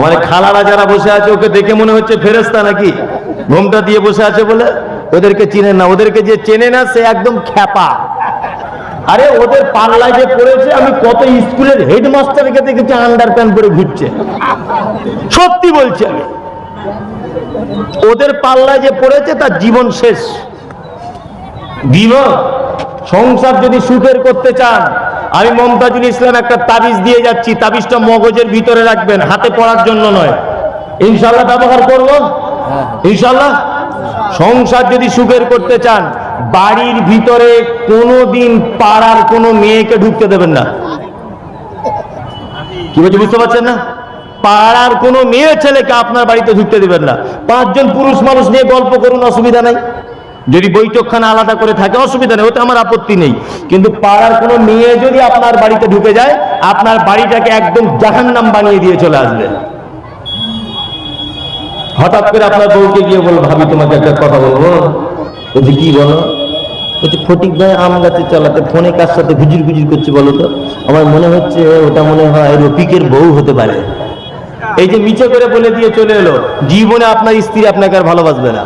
মানে খালারা যারা বসে আছে, ওকে দেখে মনে হচ্ছে ফেরেস্তা নাকি? ঘুমটা দিয়ে বসে আছে বলে ওদেরকে চিনে না। ওদেরকে যে চেনে না, সে একদম খ্যাপা। আরে, ওদের পাল্লায় যে পড়েছে, আমি কত স্কুলের হেডমাস্টারকে দেখেছি আন্ডার প্যান্ট পরে ঘুরছে। সত্যি বলছি আমি। ওদের পাল্লায় যে পড়েছে, তার জীবন শেষ। জীবন, সংসার যদি সুখের করতে চান আমি মমতাজুল ইসলাম একটা তাবিজ দিয়ে যাচ্ছি, তাবিজটা মগজের ভিতরে রাখবেন, হাতে পড়ার জন্য নয়। ইনশাল্লাহ ব্যবহার করব? ইনশাল্লাহ সংসার যদি সুখের করতে চান, বাড়ির ভিতরে কোনোদিন পাড়ার কোনো মেয়েকে ঢুকতে দেবেন না। কি বলছি, বুঝতে পারছেন না? পাড়ার কোনো মেয়ে ছেলেকে আপনার বাড়িতে ঢুকতে দেবেন না। পাঁচজন পুরুষ মানুষ নিয়ে গল্প করুন, অসুবিধা নাই। যদি বৈঠকখানা আলাদা করে থাকে, অসুবিধা নেই, ওতে আমার আপত্তি নেই। কিন্তু পাড়ার কোনো মেয়ে যদি আপনার বাড়িতে ঢুকে যায়, আপনার বাড়িটাকে একদম জাহান্নাম বানিয়ে দিয়ে চলে আসবে। হঠাৎ করে আপনার বউকে গিয়ে বলব ভাবি, তোমাকে একটা কথা বলব? বলছি, কি বলো? বলছি, ফটিক ভাই, আম গাছে চালাতে, ফোনে কার সাথে গুজির গুজির করছে বলো তো? আমার মনে হচ্ছে, ওটা মনে হয় রফিকের বউ হতে পারে। এই যে মিছে করে বলে দিয়ে চলে এলো, জীবনে আপনার স্ত্রী আপনাকে আর ভালোবাসবে না।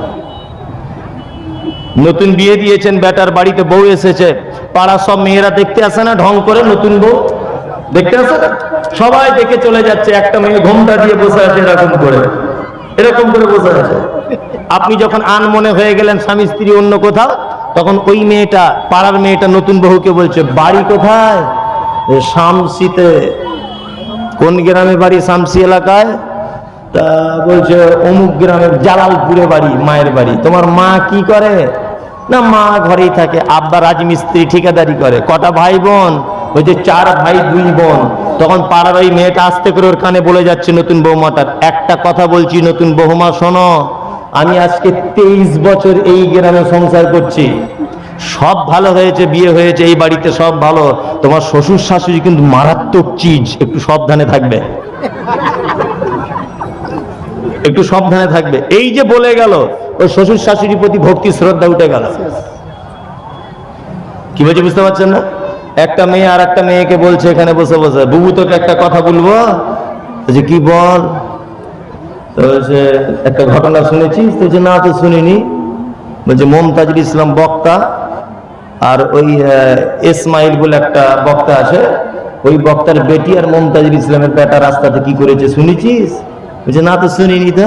নতুন বিয়ে দিয়েছেন, বেটার বাড়িতে বউ এসেছে, পাড়া সব মেয়েরা দেখতে আসে না, ঢং করে নতুন বউ? দেখতে আসে না? সবাই দেখে চলে যাচ্ছে, একটা মেয়ে ঘোমটা দিয়ে বসে আছে এরকম করে। এরকম করে বসে আছে। আপনি যখন আনমনে হয়ে গেলেন, স্বামী স্ত্রী অন্য কোথাও, তখন ওই মেয়েটা, পাড়ার মেয়েটা নতুন বহুকে বলছে, বাড়ি কোথায়? শামসিতে, কোন গ্রামে বাড়ি? শামসি এলাকায়? তা বলছে, অমুক গ্রামের জালালপুরে বাড়ি, মায়ের বাড়ি। তোমার মা কি করে? না, মা ঘরেই থাকে, আব্বা রাজমিস্ত্রি, ঠিকাদারি করে। কটা ভাই বোন ওই যে চার ভাই, দুই বোন। তখন পাড়ার ওই মেয়েটা আসতে করে ওর কানে বলে যাচ্ছে, নতুন বৌমাটার একটা কথা বলছি, নতুন বৌমা, শোনো, আমি আজকে তেইশ বছর এই গ্রামে সংসার করছি। সব ভালো হয়েছে, বিয়ে হয়েছে, এই বাড়িতে সব ভালো। তোমার শ্বশুর শাশুড়ি কিন্তু মারাত্মক চিজ, একটু সাবধানে থাকবে। একটু সাবধানে থাকবে। এই যে বলে গেল ওই শ্বশুর শাশুড়ির প্রতি ভক্তি শ্রদ্ধা উঠে গেল। কি বলছে বুঝতে পারছেন না? একটা মেয়ে আর একটা মেয়েকে বলছে এখানে বসে বসে। বুবু তোকে একটা কথা বলব? বলছে কি বল? বলছে একটা ঘটনা শুনেছিস তো বলছে, না তো শুনিনি। বলছে মমতাজুল ইসলাম বক্তা আর ওই আহ, ইসমাইল বলে একটা বক্তা আছে। ওই বক্তার বেটি আর মমতাজুল ইসলামের বেটা রাস্তাতে কি করেছে শুনেছিস? বলছে না তো শুনিনি তো।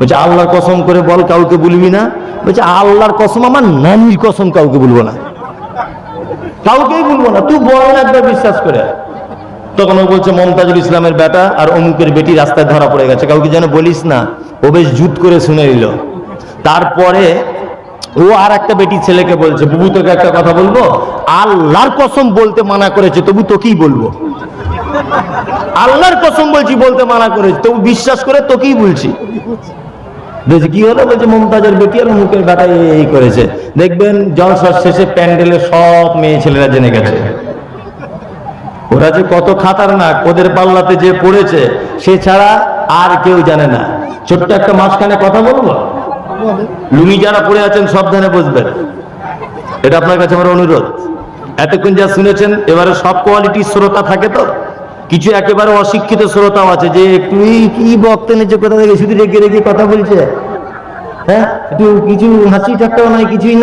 বলছে, আল্লাহর কসম করে বল, কাউকে বলবি না। বলছে, আল্লাহর কসম আমার নানির কসম কাউকে বলব না। কাউকেই বলব না, তুই বল না একবার বিশ্বাস করে তখন ও বলছে, মমতাজুল ইসলামের বেটা আর অমুকের বেটি রাস্তায় ধরা পড়ে গেছে। কাউকে যেন বলিস না, ও বেশ জুত করে শুনে নিল। তারপরে ও আর একটা বেটি ছেলেকে বলছে, বুবু, তোকে একটা কথা বলব? আল্লাহর কসম বলতে মানা করেছে, তবু তোকেই বলব। আল্লাহর কসম বলছি বলতে মানা করেছে, তবু বিশ্বাস করে তোকেই বলছি। বলছে কি হলো? বলছে, মমতাজের বেটি আর মুখের বেটা এই- করেছে। দেখবেন, জলসার শেষে সব মেয়ে ছেলেরা জেনে গেছে। ওরা যে কত খাতারনাক, ওদের পাল্লাতে যে পড়েছে, সে ছাড়া আর কেউ জানে না। ছোট্ট একটা মাঝখানে কথা বলব? লুঙ্গি যারা পড়ে আছেন, সাবধানে বুঝবেন এটা আপনার কাছে আমার অনুরোধ। এতক্ষণ যা শুনেছেন, এবারে সব কোয়ালিটির শ্রোতা থাকে তো? কিছু একেবারে অশিক্ষিত শ্রোতাও আছে যে, তুই কি বক্তা নিচে কোথা থেকে শুধু রেগে রেগে কথা বলছে? হ্যাঁ? একটু কিছু হাসি ঠাট্টাও নাই, কিছুই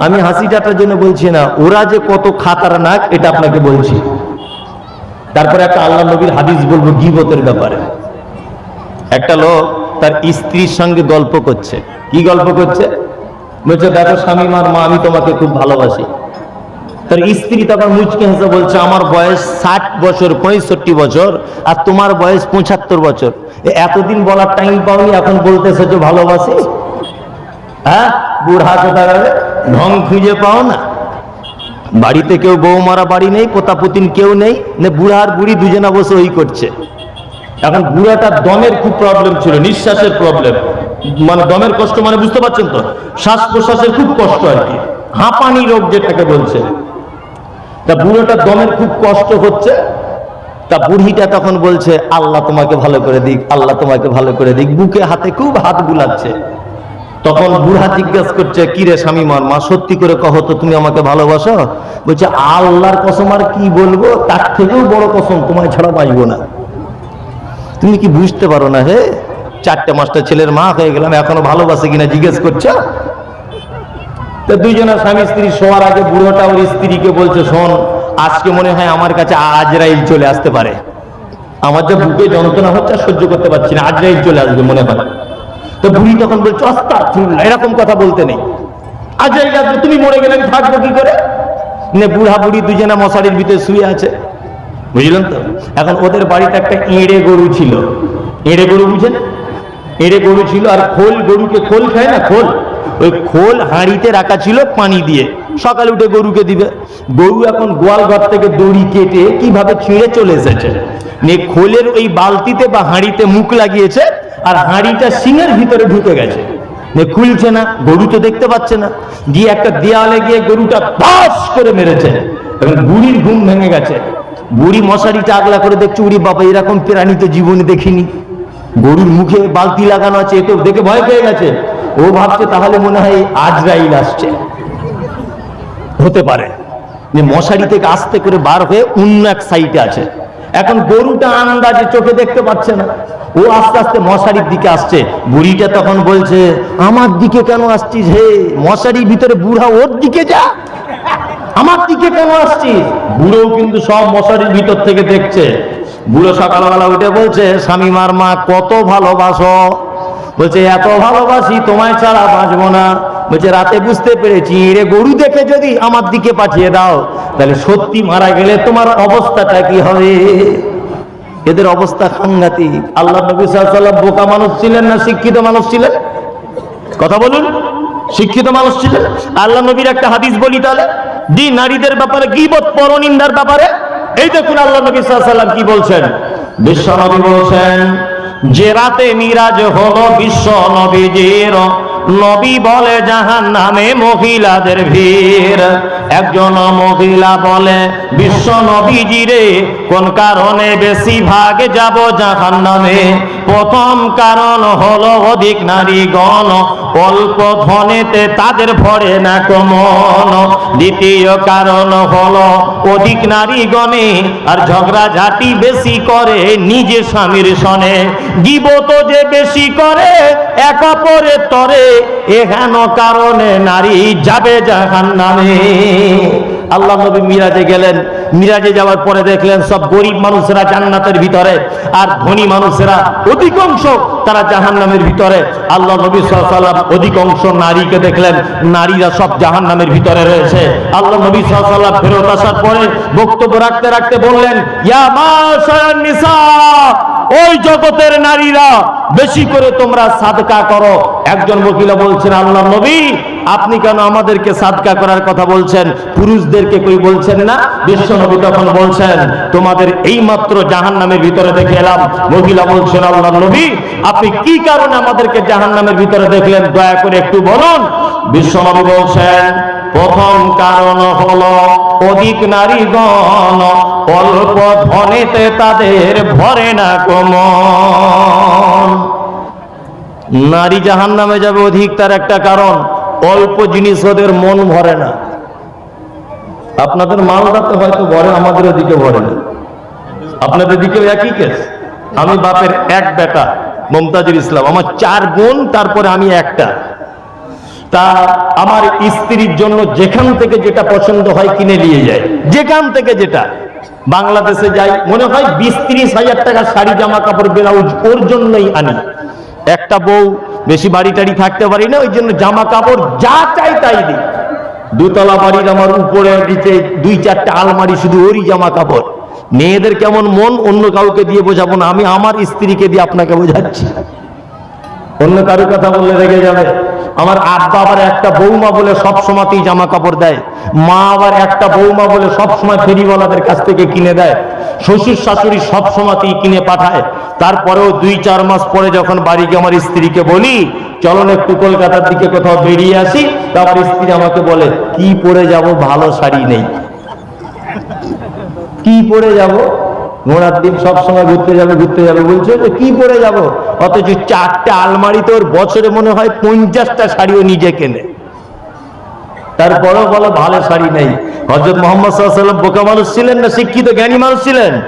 আমি হাসি ঠাট্টার জন্য বলছি না, ওরা যে কত এটা আপনাকে বলছি। তারপরে একটা আল্লাহ নবীর হাদিস বলব ব্যাপারে। একটা লোক তার স্ত্রীর সঙ্গে গল্প করছে। কি গল্প করছে? বলছে, দেখো স্বামী, মার মা, আমি তোমাকে খুব ভালোবাসি। তার স্ত্রী তখন মুচকে হেসে বলছে, আমার বয়স ষাট বছর, পঁয়ষট্টি বছর, আর তোমার বয়স পঁচাত্তর বছর। এতদিন বলার টাইম পাওনি, এখন বলতেছে যে ভালোবাসি? হ্যাঁ? বুড়া কোথা গেলে ঢং খুঁজে পাও না। বাড়িতে কেউ বউ মারা বাড়ি নেই পোতা পুতিন কেউ নেই, না বুড়া আর বুড়ি দুজনা বসে ওই করছে। এখন বুড়াটার দমের খুব প্রবলেম ছিল, নিঃশ্বাসের প্রবলেম মানে দমের কষ্ট মানে বুঝতে পারছেন তো? শ্বাস প্রশ্বাসের খুব কষ্ট আর কি। হাঁপানি রোগ যেটাকে বলছে। তা বুড়োটার দমের খুব কষ্ট হচ্ছে। তা বুড়িটা তখন বলছে, আল্লাহ তোমাকে ভালো করে দিক, আল্লাহ তোমাকে ভালো করে দিক। বুকে হাতে খুব হাত বুলাচ্ছে। তখন বুড়া জিজ্ঞেস করছে, কি রে স্বামী মার মা সত্যি করে কহ তো, তুমি আমাকে ভালোবাসো? বলছে, আল্লাহর কসম আর কি বলব? তার থেকেও বড় কসম, তোমায় ছাড়া বাঁচবো না। তুমি কি বুঝতে পারো না হে? চারটে মাসটা ছেলের মা হয়ে গেলাম, এখনও ভালোবাসে কিনা জিজ্ঞেস করছ? তো দুইজনের স্বামী স্ত্রী শোয়ার আগে বুড়োটা ওর স্ত্রীকে বলছে শোন আজকে মনে হয় আমার কাছে আজরাইল চলে আসতে পারে। আমার যে বুকে যন্ত্রণা হচ্ছে সহ্য করতে পারছি না আজরাইল চলে আসবে মনে হয়। তো বুড়ি তখন বলছে অস্তাগফিরুল্লাহ, এরকম কথা বলতে নেই। আজরাইল আসবে তুমি মরে গেলে আমি থাকব কি করে? বুড়া বুড়ি দুজনে মশারির ভিতরে শুয়ে আছে। বুঝলেন তো? এখন ওদের বাড়িতে একটা এঁড়ে গরু ছিল। এঁড়ে গরু বুঝেন? এঁড়ে গরু ছিল আর খোল গরুকে খোল খায় না? খোল। ওই খোল হাঁড়িতে রাখা ছিল পানি দিয়ে। সকালে উঠে গরুকে দিবে। গরু এখন গোয়াল ঘর থেকে দড়ি কেটে কীভাবে ছিঁড়ে চলে এসেছে? নিয়ে খোলের ওই বালতিতে বা হাঁড়িতে মুখ লাগিয়েছে আর হাঁড়িটা সিংহের ভিতরে ঢুকে গেছে। নিয়ে খুলছে না, গরু তো দেখতে পাচ্ছে না। গিয়ে একটা দেয়ালে গিয়ে গরুটা পাস করে মেরেছে। এবং বুড়ির ঘুম ভেঙে গেছে। বুড়ি মশারিটা আগলা করে দেখছে উড়ি বাবা, এরকম প্রাণী তো জীবনে দেখিনি। গরুর মুখে বালতি লাগানো আছে, এ তো দেখে ভয় পেয়ে গেছে। ও ভাবছে তাহলে মনে হয় আজরাইল আসছে। হতে পারে। যে মশারি থেকে আস্তে করে বার হয়ে অন্য এক সাইডে আছে। এখন গরুটা আন্দাজে চোখে দেখতে পাচ্ছে না, ও আস্তে আস্তে মশারির দিকে আসছে। বুড়িটা তখন বলছে, আমার দিকে কেন আসছিস হে? মশারির ভিতরে বুড়া ওর দিকে যা। আমার দিকে কেন আসছিস? বুড়ো কিন্তু সব মশারির ভিতর থেকে দেখছে। বুড়ো সকালবেলা উঠে বলছে, স্বামী মার মা, কত ভালোবাসো। বলছে, এত ভালোবাসি, তোমায় ছাড়া বাঁচবো না। বলছে, রাতে বুঝতে পেরেছি, রে গরু দেখে যদি আমার দিকে পাঠিয়ে দাও, তাহলে সত্যি মারা গেলে তোমার অবস্থাটা কি হবে? এদের অবস্থা সাংঘাতিক। আল্লাহ বোকা মানুষ ছিলেন না শিক্ষিত মানুষ ছিলেন? কথা বলুন, শিক্ষিত মানুষ ছিলেন? আল্লাহ নবীর একটা হাদিস বলি তাহলে দি নারীদের ব্যাপারে কি গিবত, পরনিন্দার ব্যাপারে। এই দেখুন আল্লাহ নবী সাল্লাম কি বলছেন? বিশ্ব নবী বলছেন যে রাতে মিরাজ হলো বিশ্ব নবীজির নবী বলে জাহান নামে মহিলাদের ভিড়। একজন মহিলা বলে, বিশ্ব নবীজিরে কোন কারণে বেশি ভাগ যাব জাহান নামে প্রথম কারণ হলো অধিক নারীগণ অল্প ধনেতে তাদের ভরে না কমন। দ্বিতীয় কারণ হলো অধিক নারীগণে আর ঝগড়াঝাটি বেশি করে নিজে স্বামীর সনে। গিবত যে বেশি করে, এক অপরের তরে এহেন কারণে নারী যাবে জাহান নামে আল্লাহ নবী মিরাজে গেলেন। মিরাজে যাওয়ার পরে দেখলেন সব গরিব মানুষেরা জান্নাতের ভিতরে আর ধনী মানুষেরা অধিকাংশ তারা জাহান্নামের ভিতরে। আল্লাহ নবী সাল্লাম অধিকাংশ নারীকে দেখলেন, নারীরা সব জাহান্নামের ভিতরে রয়েছে। আল্লাহ নবী সাল্লাম ফেরত আসার পরে বক্তব্য রাখতে রাখতে বললেন, ইয়া ওই জগতের নারীরা, বেশি করে তোমরা সাদকা করো একজন বকিলা বলছেন আল্লাহ নবী, আপনি কেন আমাদেরকে সাদকা করার কথা বলছেন? পুরুষদেরকে কই বলছেন না? বিশ্ব নবী তখন বলছেন, তোমাদের এই মাত্র জাহান নামের ভিতরে দেখে এলাম। মহিলা বলছেন আল্লাহ নবী, আপনি কি কারণে আমাদেরকে জাহান নামের ভিতরে দেখলেন? দয়া করে একটু বলুন। বিশ্ব নবী বলছেন, প্রথম কারণ হলো অধিক নারীগণ অল্প ধনেতে তাদের ভরে না কমন নারী জাহান নামে যাবে অধিক তার একটা কারণ, অল্প জিনিস ওদের মন ভরে না। আপনাদের মালদাতে হয়তো ভরে, আমাদের ওদিকে ভরে না। আপনাদের দিকেও একই কেস আমি বাপের এক বেটা, মমতাজুল ইসলাম। আমার চার বোন, তারপরে আমি একটা। তা আমার স্ত্রীর জন্য যেখান থেকে যেটা পছন্দ হয় কিনে নিয়ে যায়। যেখান থেকে যেটা। বাংলাদেশে যাই, মনে হয় বিশ ত্রিশ হাজার টাকা শাড়ি, জামা কাপড়, ব্লাউজ ওর জন্যই আনি। একটা বউ, বেশি বাড়ি টাড়ি থাকতে পারি না ওই জন্য জামা কাপড় যা চাই তাই দিই। দুতলা বাড়ির আমার উপরে নিচে দুই চারটা আলমারি, শুধু ওরই জামা কাপড় মেয়েদের কেমন মন, অন্য কাউকে দিয়ে বোঝাবো না, আমি আমার স্ত্রীকে দিয়ে আপনাকে বোঝাচ্ছি। অন্য কারও কথা বললে রেগে যাবে। আমার আব্বা আবার একটা বৌমা বলে সব সময়তেই জামা কাপড় দেয়। মা আবার একটা বৌমা বলে সব সময় ফেরিওয়ালাদের কাছ থেকে কিনে দেয়। শ্বশুর শাশুড়ি সব সময়তেই কিনে পাঠায়। তারপরেও দুই চার মাস পরে যখন বাড়ি গিয়ে আমার স্ত্রীকে বলি, চলন একটু কলকাতার দিকে কোথাও বেরিয়ে আসি। তা আমার স্ত্রী আমাকে বলে, কি পরে যাব? ভালো শাড়ি নেই। কি পরে যাব? ঘোড়ার দিন সব সময় ঘুরতে যাবে ঘুরতে যাবে। বলছে যে কি পরে যাব? অথচ চারটে আলমারি তোর বছরে মনে হয় পঞ্চাশটা শাড়িও নিজে কেনে। তারপরেও বলো, ভালো শাড়ি নেই। হজরত মোহাম্মদ সাল্লাম বোকা মানুষ ছিলেন না শিক্ষিত, জ্ঞানী মানুষ ছিলেন?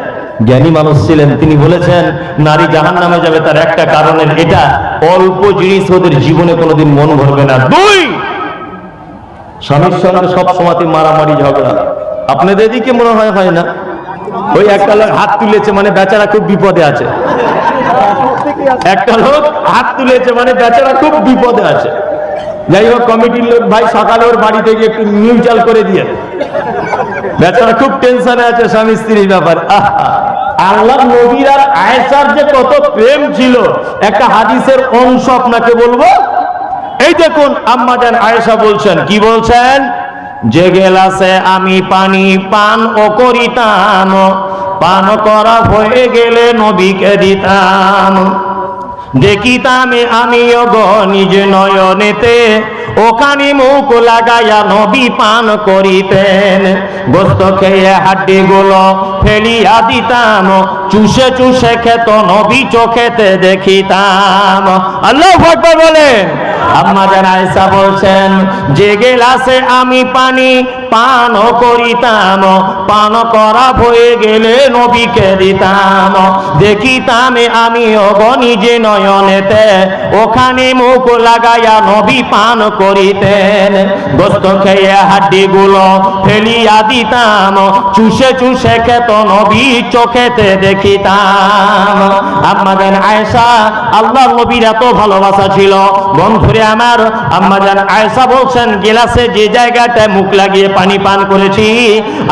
জ্ঞানী মানুষ ছিলেন। তিনি বলেছেন, নারী জাহান নামে যাবে তার একটা কারণের এটা অল্প জিনিস ওদের জীবনে কোনোদিন মন ভরবে না। দুই! স্বামীর সঙ্গে সব সময় মারামারি ঝগড়া। আপনাদের এদিকে মনে হয় হয় না? ওই একটা লোক হাত তুলেছে মানে বেচারা খুব বিপদে আছে। একটা লোক হাত তুলেছে মানে বেচারা খুব বিপদে আছে। যাই হোক, কমিটির লোক ভাই সকালে ওর বাড়ি থেকে একটু মিউচুয়াল করে দিয়ে বেচারা খুব টেনশনে আছে স্বামী স্ত্রীর ব্যাপার। আল্লাহ নবীর আর আয়েশার যে কত প্রেম ছিল, একটা হাদিসের অংশ আপনাকে বলব। এই দেখুন, আম্মা জান আয়েশা বলছেন, কি বলছেন? যে গেলাসে আমি পানি পান ও করিতাম, পান করা হয়ে গেলে নবীকে দিতাম। দেখিতাম আমিও গো নিজ নয়নেতে, ওখানে মুখ লাগাইয়া নবী পান করিতেন। গোস্ত খেয়ে হাড্ডি গুলো ফেলিয়া দিতাম, চুষে চুষে খেত নবী চোখেতে দেখিতাম। আল্লাহ বলেন। আম্মা জান আয়েশা বলছেন, যে গেলাসে আমি পানি পান করিতাম, পান করা হয়ে গেলে নবীকে দিতাম। দেখিতাম আমি অগো নিজে নয়নেতে, ওখানে মুখ লাগাইয়া নবী পান করিতেন। গোস্ত খেয়ে হাড্ডি গুলো ফেলিয়া দিতাম, চুষে চুষে খেত নবী চোখেতে দেখিতাম। আম্মাজান আয়েশা আল্লাহ নবীর এত ভালোবাসা ছিল বন্ধুরে আমার আম্মাজান আয়েশা বলছেন, গেলাসে যে জায়গাটায় মুখ লাগিয়ে পানি পান করেছি,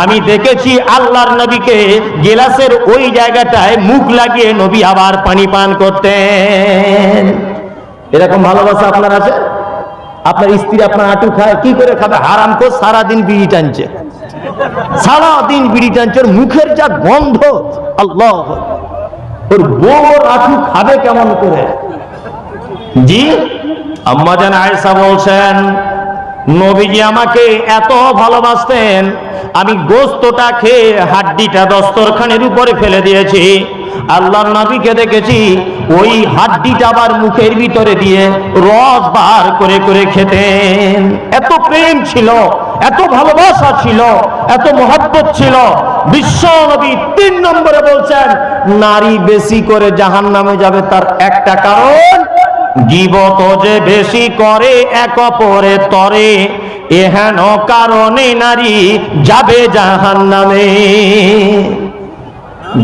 আমি দেখেছি আল্লাহর নবীকে গেলাসের ওই জায়গাটায় মুখ লাগিয়ে নবী আবার পানি পান করতেন। এরকম ভালোবাসা আপনার আছে? আপনার স্ত্রী আপনার আটু খায়, কি করে খাবে? হারাম করে সারাদিন বিড়ি টানছে। সারাদিন বিড়ি টানছে, ওর মুখের যা গন্ধ, আল্লাহ। ওর বউ আটু খাবে কেমন করে? জি? আম্মা জান আয়েশা বলছেন, নবীজি আমাকে এত ভালোবাসতেন, আমি গোস্তটা খেয়ে হাড্ডিটা দস্তরখানের উপরে ফেলে দিয়েছি। আল্লাহর নবীকে দেখেছি, ওই হাড্ডিটা আবার মুখের ভিতরে দিয়ে রস বার করে করে খেতেন। এত প্রেম ছিল, এত ভালোবাসা ছিল, এত মহব্বত ছিল। বিশ্ব নবী তিন নম্বরে বলছেন, নারী বেশি করে জাহান নামে যাবে তার একটা কারণ গিবত যে বেশি করে এক অপরে তরে এহেন কারণে নারী যাবে জাহান নামে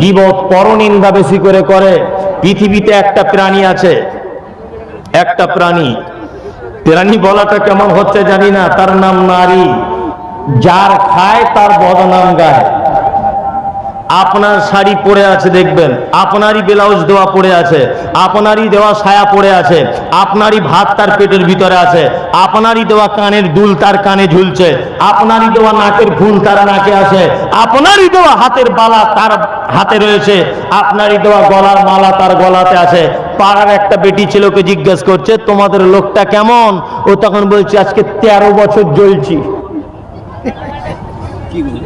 গিবত পরনিন্দা বেশি করে করে, পৃথিবীতে একটা প্রাণী আছে, একটা প্রাণী। প্রাণী বলাটা কেমন হচ্ছে জানি না, তার নাম নারী। যার খায় তার বদনাম গায়। আপনার শাড়ি পরে আছে দেখবেন। আপনারই ব্লাউজ দেওয়া পরে আছে আপনারই দেওয়া ছায়া পরে আছে আপনারই ভাত তার পেটের ভিতরে আছে আপনারই দেওয়া কানের দুল তার কানে ঝুলছে আপনারই দেওয়া নাকের ফুল তার নাকে আছে আপনারই দেওয়া হাতের বালা তার হাতে রয়েছে আপনারই দেওয়া গলার মালা তার গলাতে আছে। পাড়ার একটা বেটি ছেলেকে জিজ্ঞেস করছে তোমাদের লোকটা কেমন? ও তখন বলছে আজকে তেরো বছর জ্বলছি।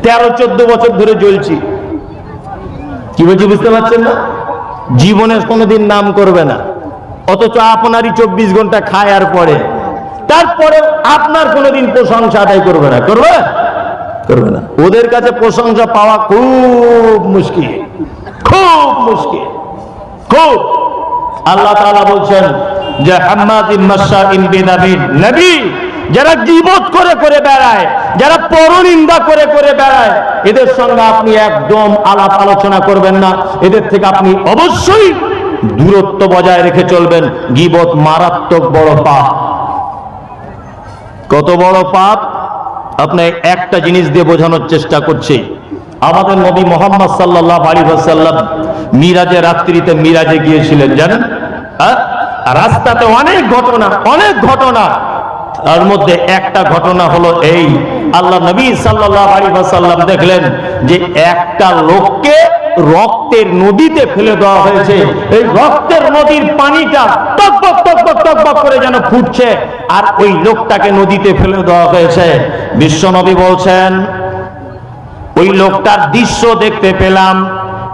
তেরো চোদ্দ বছর ধরে জ্বলছি। কি বলছি, বুঝতে পারছেন না? জীবনে কোনোদিন নাম করবে না। অথচ আপনারই চব্বিশ ঘণ্টা খায় আর পরে তারপরে আপনার কোনোদিন প্রশংসা আদায় করবে না। করবে? করবে না। ওদের কাছে প্রশংসা পাওয়া খুব মুশকিল। খুব মুশকিল। খুব। আল্লাহ বলছেন যে হাম্মাদিন মাশাইন বিনাবিন, নবী। যারা গীবত করে করে বেড়ায়, যারা পরনিন্দা করে করে বেড়ায়, এদের সঙ্গে আপনি একদম আলাপ আলোচনা করবেন না। এদের থেকে আপনি অবশ্যই দূরত্ব বজায় রেখে চলবেন। গীবত মারাত্মক বড় পাপ। কত বড় পাপ? আপনি একটা জিনিস দিয়ে বোঝানোর চেষ্টা করছি। আমাদের নবী মোহাম্মদ সাল্লাহ আলী সাল্লাম মিরাজে রাত্রিতে মিরাজে গিয়েছিলেন, জানেন? রাস্তাতে অনেক ঘটনা অনেক ঘটনা। তার মধ্যে একটা ঘটনা হলো এই। আল্লাহ নবী সাল্লাহ আলী সাল্লাম দেখলেন যে একটা লোককে রক্তের নদীতে ফেলে দেওয়া হয়েছে। এই রক্তের নদীর পানিটা টকবক টকবক টকবক করে যেন ফুটছে আর ওই লোকটাকে নদীতে ফেলে দেওয়া হয়েছে। বিশ্বনবী বলছেন, ওই লোকটার দৃশ্য দেখতে পেলাম।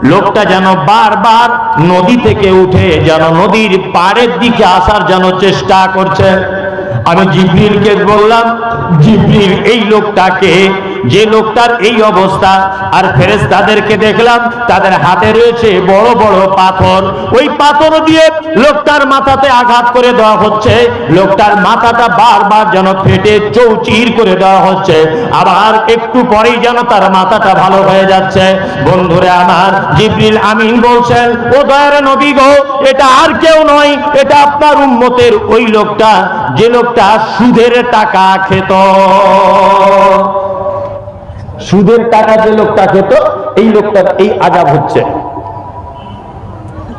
লোকটা যেন বারবার নদী থেকে উঠে, যেন নদীর পাড়ের দিকে আসার যেন চেষ্টা করছে। আমি জিবরিলকে বললাম জিবরিল এই লোকটাকে যে লোকটার এই অবস্থা, আর ফেরেশতাদেরকে দেখলাম, তাদের হাতে রয়েছে বড় বড় পাথর। ওই পাথর দিয়ে লোকটার মাথাতে আঘাত করে দেওয়া হচ্ছে। লোকটার মাথাটা বারবার যেন ফেটে চৌচির করে দেওয়া হচ্ছে। আবার একটু পরেই যেন তার মাথাটা ভালো হয়ে যাচ্ছে। বন্ধুরে আমার, জিবরিল আমিন বলছেন, ও দয়ার নবী গো, এটা আর কেউ নয়, এটা আপনার উম্মতের ওই লোকটা, যে লোকটা সুদের টাকা খেত। সুদের টাকা যে লোকটা খেত, এই লোকটার এই আজাব হচ্ছে।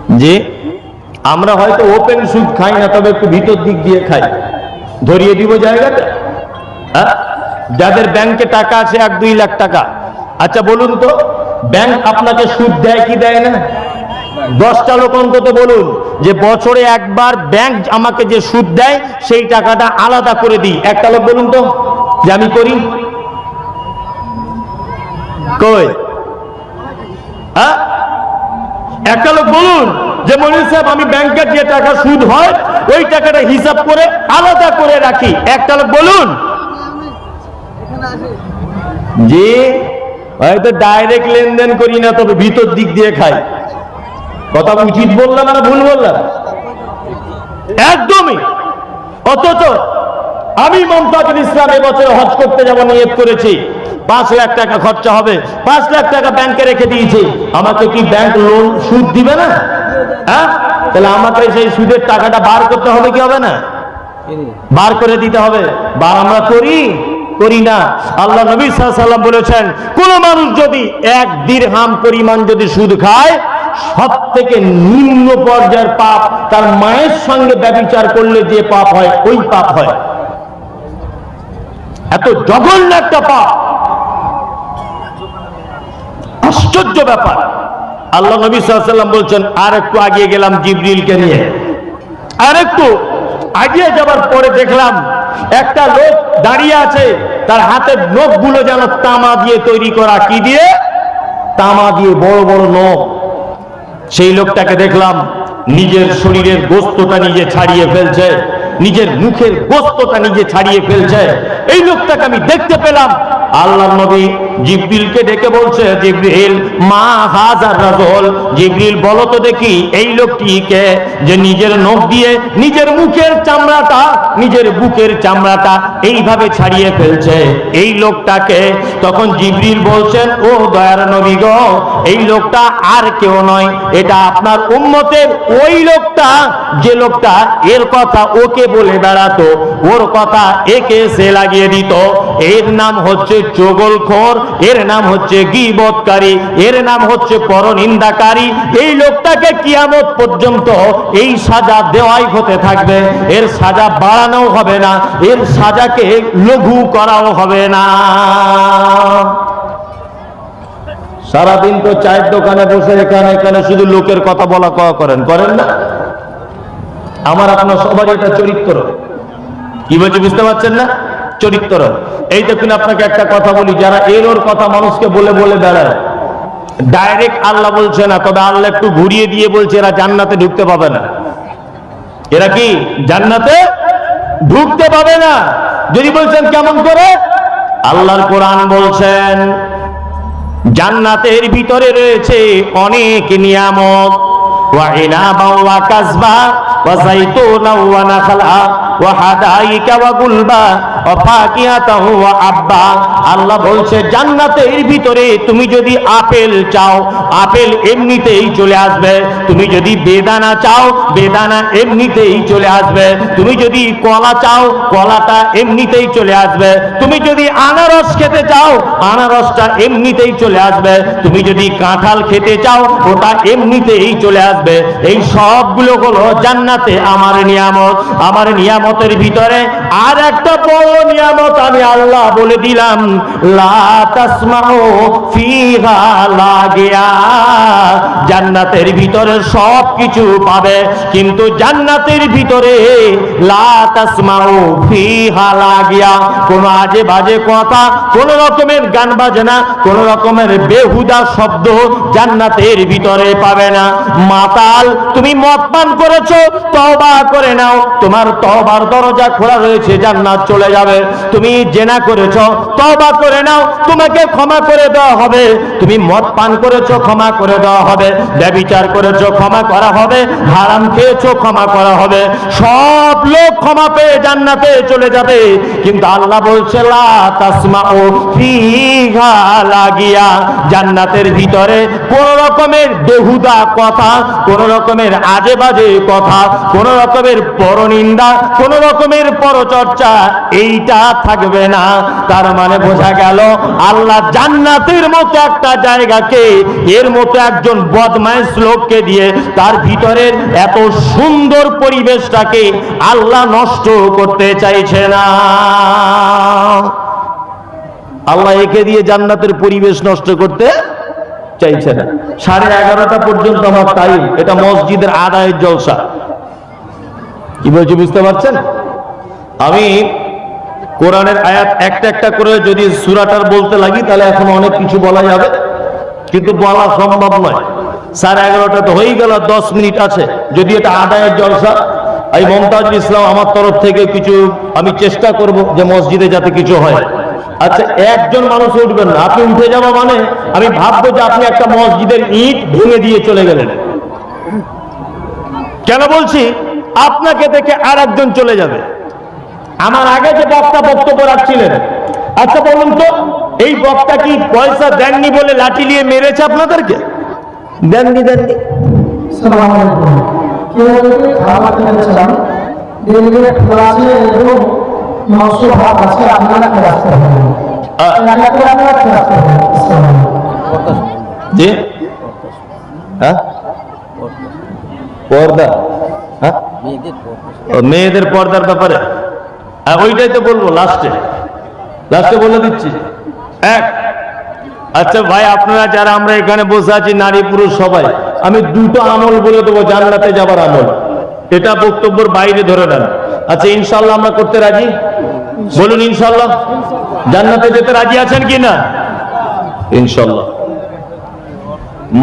যে আমরা হয়তো ওপেন সুদ খাই না, তবে একটু ভিতর দিক দিয়ে খাই। ধরিয়ে দিব জায়গাটা হ্যাঁ? যাদের ব্যাংকে টাকা আছে এক দুই লাখ টাকা। আচ্ছা বলুন তো, ব্যাংক আপনাকে সুদ দেয় কি দেয় না? দশটা লোক অন্তত বলুন যে বছরে একবার ব্যাংক আমাকে যে সুদ দেয়, সেই টাকাটা আলাদা করে দিই। একটা লোক বলুন তো, যে আমি করি। কই? হ্যাঁ? একটা লোক বলুন যে, মনির সাহেব, আমি ব্যাংকের যে টাকা সুদ হয়, ওই টাকাটা হিসাব করে আলাদা করে রাখি। একটা লোক বলুন। জি হয়তো ডাইরেক্ট লেনদেন করি না, তবে ভিতর দিক দিয়ে খাই। কথা উচিত বললাম না, ভুল বললাম? একদমই। অথচ আমি মমতাজুল ইসলাম এবছর হজ করতে যাব, নিয়ত করেছি। পাঁচ লাখ টাকা খরচা হবে। পাঁচ লাখ টাকা ব্যাংকে রেখে দিয়েছি। আমাকে কি ব্যাংক লোন সুদ দিবে না? হ্যাঁ? তাহলে আমাকে সেই সুদের টাকাটা বার করতে হবে কি হবে না? বার করে দিতে হবে। বার আমরা করি? করি না। আল্লাহ নবী সাল্লাম বলেছেন, কোন মানুষ যদি এক দিরহাম পরিমাণ যদি সুদ খায় সব থেকে নিম্ন পর্যায়ের পাপ তার মায়ের সঙ্গে ব্যবিচার করলে যে পাপ হয়, ওই পাপ হয়। এত জঘন্য একটা পাপ। আশ্চর্য ব্যাপার। আল্লাহ নবী সাল্লাম বলছেন আর একটু আগিয়ে গেলাম জিবরিলকে নিয়ে। আর একটু আগিয়ে যাবার পরে দেখলাম, একটা লোক দাঁড়িয়ে আছে, তার হাতের নখগুলো যেন তামা দিয়ে তৈরি করা। কি দিয়ে? তামা দিয়ে বড় বড় নখ। সেই লোকটাকে দেখলাম, নিজের শরীরের গোস্তটা নিজে ছাড়িয়ে ফেলছে। নিজের মুখের গোস্তটা নিজে ছাড়িয়ে ফেলছে। এই লোকটাকে আমি দেখতে পেলাম। আল্লাহ নবী জিব্রিলকে ডেকে বলছে, জিব্রিল, মা হাজার রাজল, জিব্রিল, বলো তো দেখি এই লোকটিকে যে নিজের নখ দিয়ে নিজের মুখের চামড়াটা, নিজের বুকের চামড়াটা এইভাবে ছাড়িয়ে ফেলছে। এই লোকটাকে তখন জিব্রিল বলছেন, ও দয়ার নবী গো, এই লোকটা আর কেউ নয়, এটা আপনার উম্মতের ওই লোকটা। যে লোকটা এর কথা ওকে বলে বেড়াতো, ওর কথা একে সে লাগিয়ে দিত। এর নাম হচ্ছে চগলখোর, এর নাম হচ্ছে গিবৎকারী, এর নাম হচ্ছে পরনিন্দাকারী। এই লোকটাকে কিয়ামত পর্যন্ত এই সাজা দেওয়াই হতে থাকবে। এর সাজা বাড়ানো হবে না, এর সাজাকে লঘু করাও হবে না। সারাদিন তো চায়ের দোকানে বসে এখানে এখানে শুধু লোকের কথা বলা কওয়া করেন করেন না? আমার আপনার সবার এটা চরিত্র। কি বলছি, বুঝতে পারছেন না? চরিত্র। এই দেখুন আপনাকে একটা কথা বলি, যারা এর ওর কথা মানুষকে বলে বলে বেড়ায় ডাইরেক্ট আল্লাহ বলছে না, তবে আল্লাহ একটু ঘুরিয়ে দিয়ে বলছে, এরা জান্নাতে ঢুকতে পাবে না। এরা কি জান্নাতে ঢুকতে পাবে না? যদি বলছেন কেমন করে? আল্লাহর কোরআন বলছেন, জান্নাতের ভিতরে রয়েছে অনেক নিয়ামত। ওয়া আল্লাহ বলছে, জান্নাতের ভিতরে তুমি যদি আপেল চাও, আপেল এমনিতেই চলে আসবে। তুমি যদি বেদানা চাও, বেদানা এমনিতেই চলে আসবে। তুমি যদি কলা চাও, কলাটা এমনিতেই চলে আসবে। তুমি যদি আনারস খেতে চাও, আনারসটা এমনিতেই চলে আসবে। তুমি যদি কাঁঠাল খেতে চাও, ওটা এমনিতেই চলে আসবে। এই সবগুলো হলো জান্নাতে আমার নিয়ামত। আমার নিয়ামতের ভিতরে আর একটা বড় নিয়ামত আমি আল্লাহ বলে দিলাম। জান্নাতের ভিতরে সব কিছু পাবে, কিন্তু জান্নাতের ভিতরে কোন আজে বাজে কথা, কোন রকমের গান বাজনা, কোন রকমের বেহুদা শব্দ জান্নাতের ভিতরে পাবে না। মাতাল, তুমি মদ পান করেছ তবা করে নাও। তোমার তবার দরজা খোলা রয়েছে, জান্নাত চলে যাবে। তুমি জেনা করেছ তবা করে নাও, তোমাকে ক্ষমা করে দেওয়া হবে। তুমি মদ পান করেছ, ক্ষমা করে দেওয়া হবে। ব্যবিচার করেছ, ক্ষমা করা হবে। হারাম খেয়েছো, ক্ষমা করা হবে। সব লোক ক্ষমা পেয়ে জান্নাতে চলে যাবে। কিন্তু আল্লাহ বলছে, লা তাসমাউ ফিহা লাগিয়া। জান্নাতের ভিতরে কোন রকমের দেহুদা কথা, কোন রকমের আজে বাজে কথা, কোন রকমের পরনিন্দা, কোন রকমের পরচর্চা এইটা থাকবে না। তার মানে বোঝা গেল, আল্লাহ জান্নাতের মতো একটা জায়গাকে, এর মতো একজন বদমাইশ লোককে দিয়ে তার ভিতরের এত সুন্দর পরিবেশটাকে আল্লাহ নষ্ট করতে চাইছে না। আল্লাহ একে দিয়ে জান্নাতের পরিবেশ নষ্ট করতে চাইছে না। সাড়ে এগারোটা পর্যন্ত আমার টাইম এটা মসজিদের আদায়ের জলসা। কি বলছি, বুঝতে পারছেন? আমি কোরআনের আয়াত একটা একটা করে যদি সুরাটার বলতে লাগি, তাহলে এখন অনেক কিছু বলা যাবে। কিন্তু বলা সম্ভব নয়। সাড়ে এগারোটা তো হয়েই গেল, দশ মিনিট আছে। যদি এটা আদায়ের জলসা, এই মমতাজুল ইসলাম আমার তরফ থেকে কিছু আমি চেষ্টা করব যে মসজিদে যাতে কিছু হয়। আচ্ছা একজন মানুষ উঠবেন না। আপনি উঠে যাওয়া মানে আমি ভাববো যে আপনি একটা মসজিদের ইট ভেঙে দিয়ে চলে গেলেন। কেন বলছি? আপনাকে দেখে আর একজন চলে যাবে। আমার আগে যে বক্তা বক্তব্য রাখছিলেন আচ্ছা বলুন তো এই বক্তা কি পয়সা দেননি বলে লাঠি নিয়ে মেরেছে আপনাদেরকে? দেননি দেননি। জি? হ্যাঁ? পর্দা। হ্যাঁ? ও, মেয়েদের পর্দার ব্যাপারে? হ্যাঁ, ওইটাই তো বলব লাস্টে লাস্টে বলে দিচ্ছি। এক। আচ্ছা ভাই আপনারা যারা আমরা এখানে বসে আছি নারী পুরুষ সবাই আমি দুটো আমল বলে দেবো জান্নাতে যাবার আমল। এটা বক্তব্যের বাইরে ধরে নেন। আচ্ছা ইনশাল্লাহ আমরা করতে রাজি? বলুন ইনশাল্লাহ জান্নাতে যেতে রাজি আছেন কি না? ইনশাল্লাহ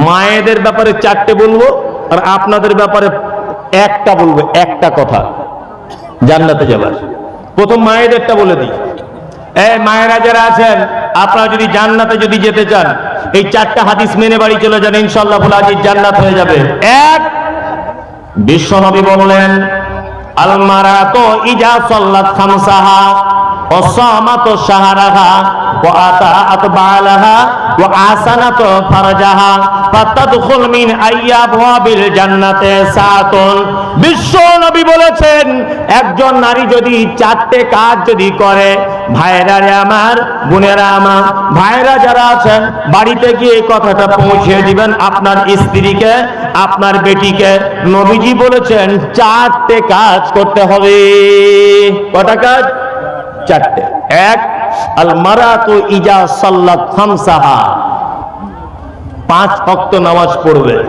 মায়েদের ব্যাপারে চারটে বলব আর আপনাদের ব্যাপারে একটা বলব একটা কথা। জান্নাতে যাবার। প্রথম মায়েদেরটা বলে দিই। এই মায়েরা যারা আছেন, আপনারা যদি জান্নাতে যদি যেতে চান, এই চারটা হাদিস মেনে বাড়ি চলে যান ইনশাল্লাহ আজ জান্নাত হয়ে যাবে। এক, বিশ্ব নবী বললেন আলমারা তো ইজা সল্লাত খামসাহা অসামাত সাহারাহা ও আতাআত বালাহা আসানাত ফারজাহা ফাতাদখুল মিন আইয়াবওয়াবিল জান্নাতে সাতুন। বিশ্ব নবী বলেছেন, একজন নারী যদি চারটে কাজ যদি করে ভাইরা রে আমার, বোনেরা আমার ভাইরা যারা আছেন, বাড়িতে গিয়ে কথাটা পৌঁছে দিবেন আপনার স্ত্রীকে, আপনার বেটিকে। নবীজি বলেছেন, চারটে কাজ করতে হবে। কটা কাজ? চারটে। এক আল মারাতু ইজা সাল্লাত খামসাহা। পাঁচ অক্ত নামাজ পড়বে।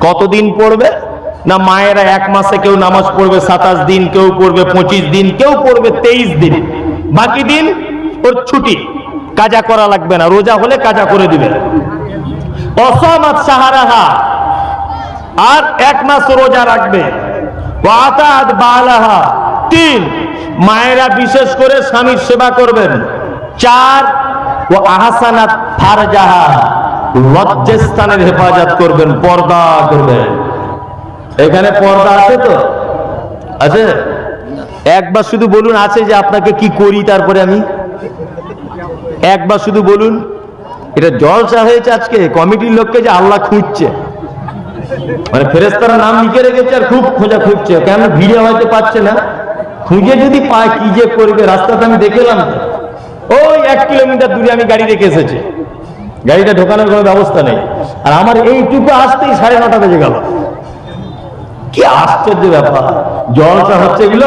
কতদিন পড়বে? না মায়েরা এক মাসে কেউ নামাজ পড়বে, সাতাশ দিন কেউ পড়বে, পঁচিশ দিন কেউ পড়বে, তেইশ দিন। বাকি দিন ওর ছুটি। কাজা করা লাগবে না, রোজা হলে কাজা করে দিবে। অসমাত সাহারাহা। আর এক মাস রোজা রাখবে। বালাহা। তিন মায়েরা বিশেষ করে স্বামীর সেবা করবেন। চার, ও আহসানাত ফারজাহা, লজ্জাস্থানের হেফাজত করবেন, পর্দা করবেন। এখানে পর্দা আছে তো? আছে? একবার শুধু বলুন, আছে যে আপনাকে কি করি তারপরে আমি? একবার শুধু বলুন, এটা জলসা হয়েছে আজকে, কমিটির লোককে যে আল্লাহ খুঁজছে। মানে ফেরেস্তারা নাম লিখে রেখেছে আর খুব খোঁজা খুঁজছে কেন ভিড়ে হয়তো পাচ্ছে না? খুঁজে যদি পায় কি যে করবে, রাস্তাতে আমি দেখলাম। ওই এক কিলোমিটার দূরে আমি গাড়ি রেখে এসেছি। গাড়িটা ঢোকানোর কোনো ব্যবস্থা নেই। আর আমার এইটুকু আসতেই সাড়ে নটা বেজে গেল। কি আশ্চর্য ব্যাপার। জলটা হচ্ছে এগুলো?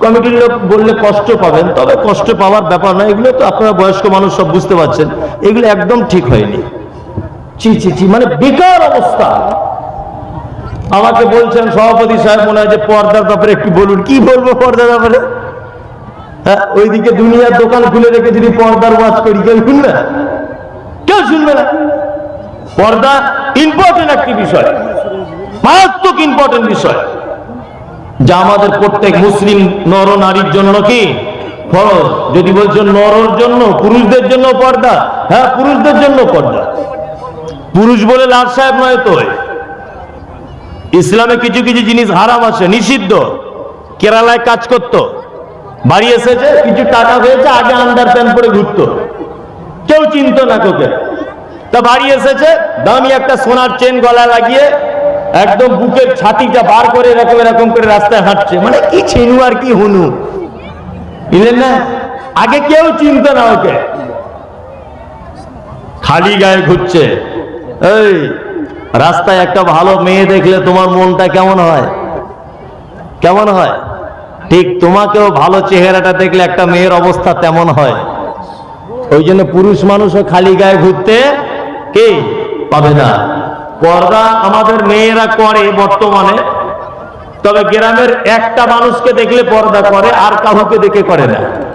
কমিটির লোক বললে কষ্ট পাবেন, তবে কষ্ট পাওয়ার ব্যাপার না। এগুলো তো আপনারা বয়স্ক মানুষ সব বুঝতে পারছেন। এগুলো একদম ঠিক হয়নি। চি চি চি মানে বেকার অবস্থা। আমাকে বলছেন সভাপতি সাহেব, মনে হয় যে পর্দার ব্যাপারে একটু বলুন। কি বলব পর্দার ব্যাপারে? হ্যাঁ ওইদিকে দুনিয়ার দোকান খুলে রেখে যদি পর্দার ওয়াজ করি, কেউ শুনবে না? কেউ শুনবে না? পর্দা ইম্পর্টেন্ট একটি বিষয়, মারাত্মক ইম্পর্টেন্ট বিষয়। যা আমাদের প্রত্যেক মুসলিম নর নারীর জন্য কি? ফরজ। যদি বলছো নরর জন্য, পুরুষদের জন্য পর্দা হ্যাঁ পুরুষদের জন্য পর্দা। পুরুষ বলে লাল সাহেব নয় তো? ইসলামে কিছু কিছু জিনিস হারাম আছে, নিষিদ্ধ। কেরালায় কাজ করত। বাড়ি এসেছে, কিছু টাকা হয়েছে, আগে আন্ডার প্যান্ট পরে ঘুরতো। কেউ চিনতো না তোকে। তা বাড়ি এসেছে, দামি একটা সোনার চেন গলায় লাগিয়ে একদম বুকের ছাতিটা বার করে এরকম এরকম করে রাস্তায় হাঁটছে। মানে কি ছিনু আর কি হুনু? বুঝলেন না? আগে কেউ চিনতো না ওকে। খালি গায়ে ঘুরছে। এই রাস্তায় একটা ভালো মেয়ে দেখলে তোমার মনটা কেমন হয়? কেমন হয়? ঠিক তোমাকেও ভালো চেহারাটা দেখলে একটা মেয়ের অবস্থা তেমন হয়। ওই জন্য পুরুষ মানুষও খালি গায়ে ঘুরতে কে পাবে না। পর্দা আমাদের মেয়েরা করে বর্তমানে, তবে গ্রামের একটা মানুষকে দেখলে পর্দা করে, আর কাউকে দেখে করে না।